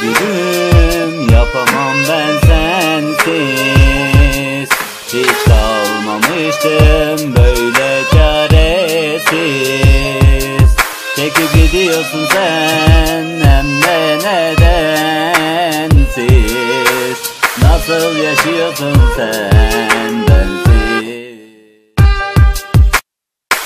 gülüm Yapamam ben sensiz. Hiç kalmamıştım böyle çaresiz. Çekip gidiyorsun sen hem de nedensiz? Nasıl yaşıyorsun sen bensiz?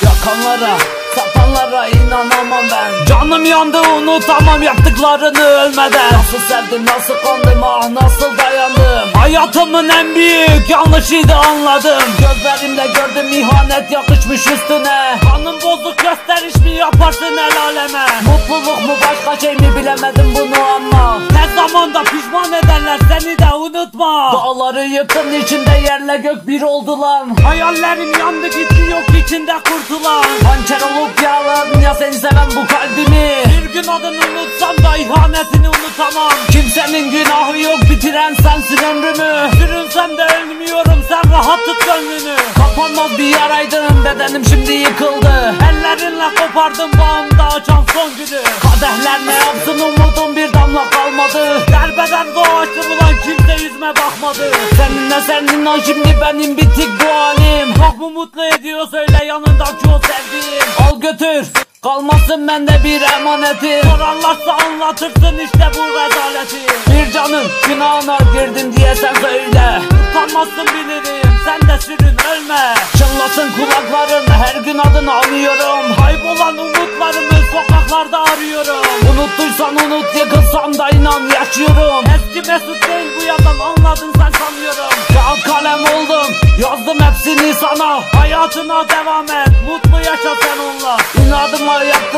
Yakanlara satanlara inanamam ben. Canım yandı unutamam yaptıklarını ölmeden. Nasıl sevdim, nasıl kandım, ah nasıl dayandım. Hayatımın en büyük yanlışıydı anladım. Gözlerimle gördüm ihanet yakışmış üstüne. Kanım bozuk gösteriş mi yaparsın el aleme? Mutluluk mu başka şey mi bilemedim bunu ama Ne zamanda pişman ederler seni de unutma. Dağları yıktın içinde yerle gök bir oldu lan Hayallerim yandı gitti yok içinde kurtulan. Hançer olup yaraladın ya seni seven bu kalbimi. Bir gün adını unutsam da ihanetini unutamam. Kimsenin günahı yok bitiren sensin ömrümü. Sürünsem de ölmüyorum sen rahat tut gönlünü. Kapanmaz bir yaraydım bedenim şimdi yıkıldı. Ellerinle kopardım bağımda açan son günü. Kadehler ne yapsın umudum bir damla kalmadı. Derbeder doğaçlı bulan kimse yüzme bakmadı. Seninle senin o şimdi benim bitik bu halim? Çok mu mutlu ediyor söyle yanındaki o sevdiğim. Al götür Kalmasın bende bir emaneti. Sorarlarsa anlatırsın işte bu rezaleti. Bir canın günahına girdin diye sen söyle. Utanmazsın bilirim sen de sürün ölme. Çınlasın kulakların her gün adını anıyorum. Kaybolan umutlarımı sokaklarda arıyorum Unuttuysan unut yıkılsam da inan yaşıyorum. Eski mesut değil bu yalan anladın sen sanıyorum Kağıt kalem oldum yazdım hepsini sana. Hayatına devam et mutlu yaşa sen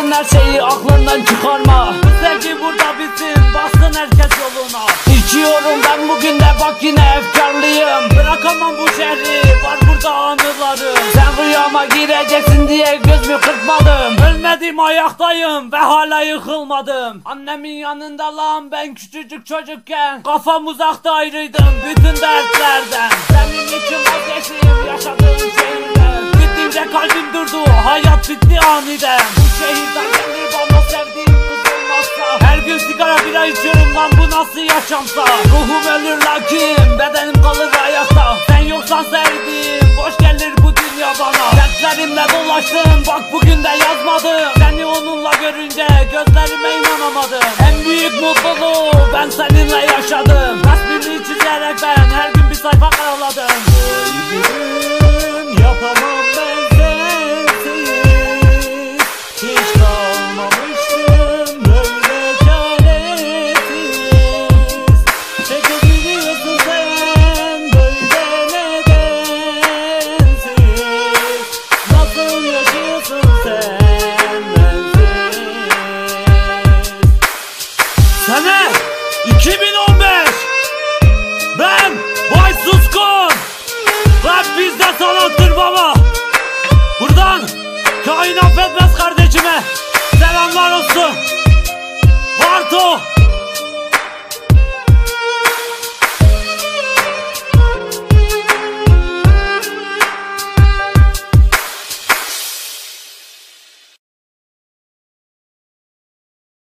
yaptın her şeyi aklından çıkarma. Bu sevgi burada bitsin bassın herkes yoluna. İçiyorum ben bugün de bak yine efkarlıyım. Bırakamam bu şehri var burada anılarım. Sen rüyama gireceksin diye göz mü kırpmadım. Ölmedim ayaktayım ve hala yıkılmadım. Annemin yanında lan ben küçücük çocukken. Kafam uzakta ayrıydım bütün dertlerden. Senin için vazgeçtim yaşadığım şehirden. Gittince kalbim durdu hayat bitti aniden nasıl yaşamsa. Ruhum ölür lakin bedenim kalır ayakta Sen yoksan sevdiğim boş gelir bu dünya bana. Dertlerimle dolaştım bak bugün de yazmadım Seni onunla görünce gözlerime inanamadım. En büyük mutluluğu ben seninle yaşadım. Resmini çizerek ben her gün bir sayfa karaladım Selamlar olsun